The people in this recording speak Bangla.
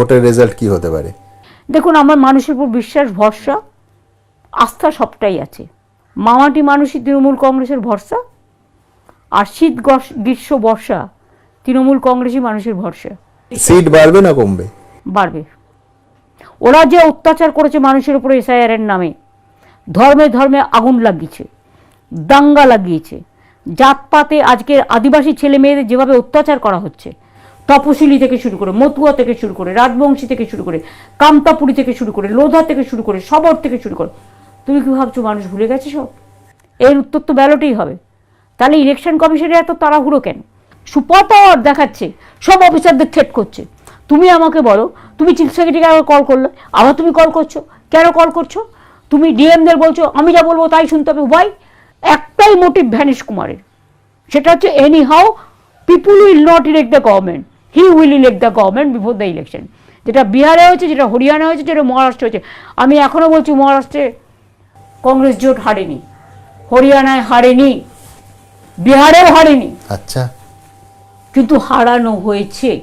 ভোটের রেজাল্ট কি হতে পারে? দেখুন আমার মানুষের উপর বিশ্বাস ভরসা আস্থা সবটাই আছে। মামাটি মানুষই তৃণমূল কংগ্রেসের ভরসা আর শীত গ্রীষ্ম বর্ষা তৃণমূল কংগ্রেসই মানুষের ভরসা। সিট বাড়বে না কমবে? বাড়বে। ওরা যে অত্যাচার করেছে মানুষের উপরে এসআইআর এর নামে ধর্মে ধর্মে আগুন লাগিয়েছে দাঙ্গা লাগিয়েছে জাতপাতে আজকের আদিবাসী ছেলে মেয়েদের যেভাবে অত্যাচার করা হচ্ছে তপশিলি থেকে শুরু করে, মতুয়া থেকে শুরু করে, রাজবংশী থেকে শুরু করে, কামতাপুরি থেকে শুরু করে, লোধা থেকে শুরু করে, সবর থেকে শুরু করে। তুমি কি ভাবছ মানুষ ভুলে গেছে সব? এর উত্তর তো ব্যালটেই হবে। তাহলে ইলেকশন কমিশনে এত তাড়াহুড়ো কেন? সুপতর দেখাচ্ছে, সব অফিসারদের থ্রেট করছে। তুমি আমাকে বলো, তুমি চিফ সেক্রেটারিকে আবার কল করলে? আবার তুমি কল করছ? কেন কল করছ? তুমি ডিএমদের বলছো, আমি যা বলব তাই শুনতে হবে। ওয়াই একটাই মোটিভ ভ্যানিশ কুমারের সেটা হচ্ছে anyhow people will not elect the government he will elect the government before the election যেটা বিহারে হয়েছে যেটা হরিয়ানা হয়েছে যেটা মহারাষ্ট্রে হয়েছে। আমি এখনও বলছি মহারাষ্ট্রে কংগ্রেস জোট হারেনি। হরিয়ানায় হারেনি। বিহারেও হারেনি। আচ্ছা। কিন্তু হারানো হয়েছে।